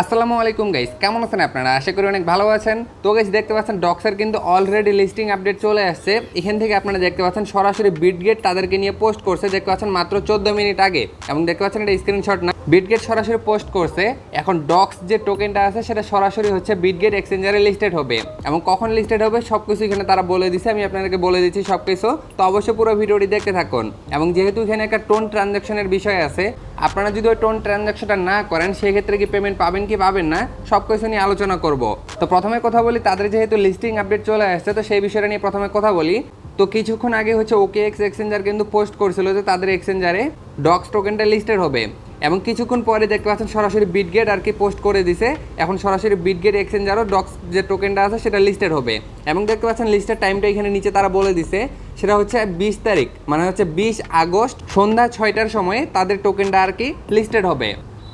আসসালামু আলাইকুম গাইস কেমন আছেন আপনারা? আশা করি অনেক ভালো আছেন। তো গাইস দেখতে পাচ্ছেন ডক্সের কিন্তু অলরেডি লিস্টিং আপডেট চলে আসছে। এখান থেকে আপনারা দেখতে পাচ্ছেন সরাসরি বিটগেট তাদেরকে নিয়ে পোস্ট করছে। দেখতে পাচ্ছেন মাত্র চোদ্দ মিনিট আগে। এবং দেখতে পাচ্ছেন এটা স্ক্রিনশট না। বিটগেট সরাসরি পোস্ট করছে। এখন ডক্স যে টোকেনটা আছে, সেটা সরাসরি হচ্ছে বিটগেট এক্সচেঞ্জারে লিস্টেড হবে। এবং কখন লিস্টেড হবে সব কিছু এখানে তারা বলে দিছে। আমি আপনাদেরকে বলে দিচ্ছি সব কিছু তো অবশ্যই পুরো ভিডিওটি দেখতে থাকুন। এবং যেহেতু এখানে একটা টোন ট্রানজ্যাকশনের বিষয় আছে আপনারা যদি ওই টোন ট্রানজাকশনটা না করেন, সেক্ষেত্রে কি পেমেন্ট পাবেন কি পাবেন না? সব কিছু নিয়ে আলোচনা করব। তো প্রথমে কথা বলি, তাদের যেহেতু লিস্টিং আপডেট চলে আসছে, তো সেই বিষয়টা নিয়ে প্রথমে কথা বলি। তো কিছুক্ষণ আগে হচ্ছে ওকে এক্স এক্সচেঞ্জার কিন্তু পোস্ট করছিল যে তাদের এক্সচেঞ্জারে ডক্স টোকেনটা লিস্টেড হবে। এবং কিছুক্ষণ পরে দেখতে পাচ্ছেন সরাসরি বিটগেট আর কি পোস্ট করে দিছে। এখন সরাসরি বিটগেট এক্সচেঞ্জারও ডক্স যে টোকেনটা আছে, সেটা লিস্টেড হবে। এবং দেখতে পাচ্ছেন লিস্টের টাইমটা এখানে নিচে তারা বলে দিছে, সেটা হচ্ছে বিশ তারিখ মানে হচ্ছে বিশ আগস্ট সন্ধ্যা ছয়টার সময় তাদের টোকেনটা আর কি লিস্টেড হবে।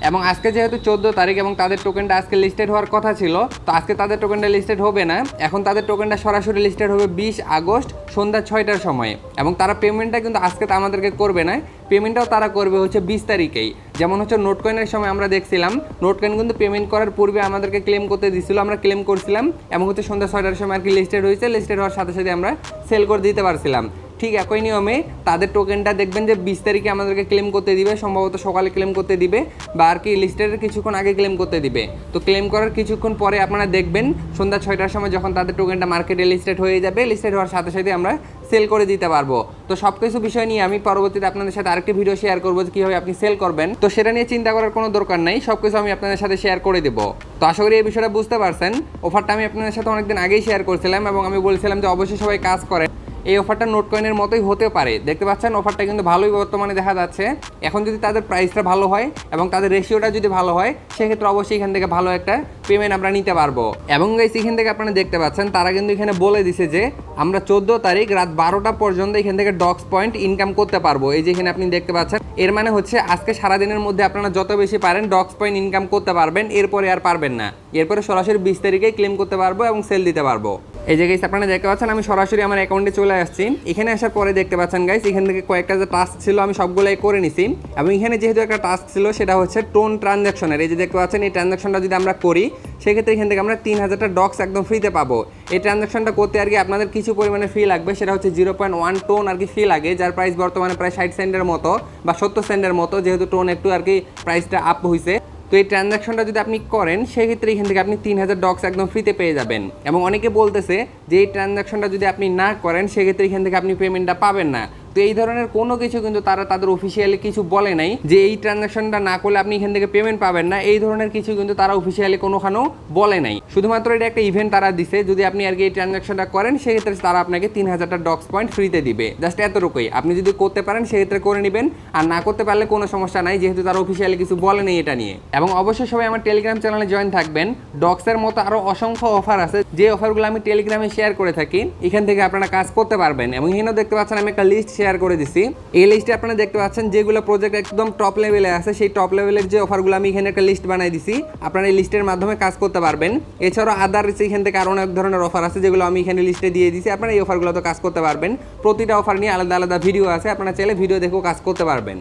এবং আজকে যেহেতু চোদ্দ তারিখ এবং তাদের টোকেনটা আজকে লিস্টেড হওয়ার কথা ছিল, তো আজকে তাদের টোকেনটা লিস্টেড হবে না। এখন তাদের টোকেনটা সরাসরি লিস্টেড হবে বিশ আগস্ট সন্ধ্যা ছয়টার সময়। এবং তারা পেমেন্টটা কিন্তু আজকে তো আমাদেরকে করবে না। পেমেন্টটাও তারা করবে হচ্ছে বিশ তারিখেই। যেমন হচ্ছে নোট কয়েনের সময় আমরা দেখছিলাম নোট কয়েন কিন্তু পেমেন্ট করার পূর্বে আমাদেরকে ক্লেম করতে দিছিল, আমরা ক্লেম করছিলাম। এবং হচ্ছে সন্ধ্যা ছয়টার সময় আর কি লিস্টেড হয়েছে লিস্টেড হওয়ার সাথে সাথে আমরা সেল করে দিতে পারছিলাম। ঠিক একই নিয়মে তাদের টোকেনটা দেখবেন যে বিশ তারিখে আমাদেরকে ক্লেম করতে দিবে, সম্ভবত সকালে ক্লেম করতে দিবে বা আর কি লিস্টের কিছুক্ষণ আগে ক্লেম করতে দিবে। তো ক্লেম করার কিছুক্ষণ পরে আপনারা দেখবেন সন্ধ্যা ছয়টার সময় যখন তাদের টোকেনটা মার্কেটে লিস্টেড হয়ে যাবে লিস্টেড হওয়ার সাথে সাথে আমরা সেল করে দিতে পারব। তো সব কিছু বিষয় নিয়ে আমি পরবর্তীতে আপনাদের সাথে আরেকটি ভিডিও শেয়ার করব যে কীভাবে আপনি সেল করবেন। তো সেটা নিয়ে চিন্তা করার কোনো দরকার নেই সব কিছু আমি আপনাদের সাথে শেয়ার করে দেবো। তো আশা করি এই বিষয়টা বুঝতে পারছেন। অফারটা আমি আপনাদের সাথে অনেকদিন আগেই শেয়ার করছিলাম এবং আমি বলছিলাম যে অবশ্যই সবাই কাজ করে এই অফারটা নোট কয়েনের মতোই হতে পারে। দেখতে পাচ্ছেন অফারটা কিন্তু ভালোই বর্তমানে দেখা যাচ্ছে। এখন যদি তাদের প্রাইসটা ভালো হয় এবং তাদের রেশিওটা যদি ভালো হয়, সেক্ষেত্রে অবশ্যই এখান থেকে ভালো একটা পেমেন্ট আমরা নিতে পারব। এবং এখান থেকে আপনারা দেখতে পাচ্ছেন, তারা কিন্তু এখানে বলে দিছে যে, আমরা চোদ্দ তারিখ রাত বারোটা পর্যন্ত এখান থেকে ডক্স পয়েন্ট ইনকাম করতে পারব। এই যে এখানে আপনি দেখতে পাচ্ছেন, এর মানে হচ্ছে আজকে সারাদিনের মধ্যে আপনারা যত বেশি পারেন ডক্স পয়েন্ট ইনকাম করতে পারবেন, এরপরে আর পারবেন না। এরপরে সরাসরি বিশ তারিখে ক্লেম করতে পারব এবং সেল দিতে পারব। এই যে গাইস আপনারা দেখতে পাচ্ছেন, আমি সরাসরি আমার অ্যাকাউন্টে চলে আসছি। এখানে আসার পরে দেখতে পাচ্ছেন গাইস এখান থেকে কয়েকটা যে টাস্ক ছিল, আমি সবগুলাই করে নিছি। এবং এখানে যেহেতু একটা টাস্ক ছিল, সেটা হচ্ছে টোন ট্রানজ্যাকশনের এই যে দেখতে পাচ্ছেন, এই ট্রানজ্যাকশনটা যদি আমরা করি, সেক্ষেত্রে এখান থেকে আমরা তিন হাজারটা ডক্স একদম ফ্রিতে পাবো। এই ট্রানজ্যাকশনটা করতে আর কি আপনাদের কিছু পরিমাণে ফি লাগবে, সেটা হচ্ছে জিরো পয়েন্ট ওয়ান টোন আর কি ফি লাগে, যার প্রাইস বর্তমানে প্রায় ষাট সেন্টের মতো বা সত্তর সেন্টের মতো, যেহেতু টোন একটু আর কি প্রাইসটা আপ হয়েছে তো এই ট্রানজাকশনটা যদি আপনি করেন, সেক্ষেত্রে এখান থেকে আপনি তিন হাজার ডক্স একদম ফ্রিতে পেয়ে যাবেন। এবং অনেকে বলতেছে যে, এই ট্রানজাকশনটা যদি আপনি না করেন, সেক্ষেত্রে এখান থেকে আপনি পেমেন্টটা পাবেন না। তো এই ধরনের কোনো কিছু কিন্তু তারা তাদের অফিসিয়ালি কিছু বলে নাই যে এই ট্রানজ্যাকশনটা না করলে আপনি এখান থেকে পেমেন্ট পাবেন না। এই ধরনের কিছু কিন্তু তারা অফিসিয়ালি কোনোখানেও বলে নাই। শুধুমাত্র এটা একটা ইভেন্ট তারা দিছে। যদি আপনি আর কি এই ট্রানজ্যাকশনটা করেন, সেক্ষেত্রে তারা আপনাকে তিন হাজারটা ডক্স পয়েন্ট ফ্রিতে দিবে। জাস্ট এতটুকুই। আপনি যদি করতে পারেন, সেক্ষেত্রে করে নেবেন। আর না করতে পারলে কোনো সমস্যা নাই, যেহেতু তারা অফিসিয়ালি কিছু বলে নেই এটা নিয়ে। এবং অবশ্যই সবাই আমার টেলিগ্রাম চ্যানেলে জয়েন থাকবেন। ডক্সের মতো আরও অসংখ্য অফার আছে। যে অফারগুলো আমি টেলিগ্রামে শেয়ার করে থাকি, এখান থেকে আপনারা কাজ করতে পারবেন। এবং এখানেও দেখতে পাচ্ছেন আমি একটা লিস্ট শেয়ার করে দিছি। এই লিস্টে আপনারা দেখতে পাচ্ছেন যেগুলো প্রজেক্ট একদম টপ লেভেলে আছে, সেই টপ লেভেলের যে অফারগুলো আমি এখানে একটা লিস্ট বানাই দিছি। আপনারা এই লিস্টের মাধ্যমে কাজ করতে পারবেন। এছাড়াও আদার এখান থেকে আরও অনেক ধরনের অফার আছে যেগুলো আমি এখানে লিস্টে দিয়ে দিছি। আপনারা এই অফারগুলো তো কাজ করতে পারবেন। প্রতিটা অফার নিয়ে আলাদা আলাদা ভিডিও আছে। আপনারা চাইলে ভিডিও দেখেও কাজ করতে পারবেন।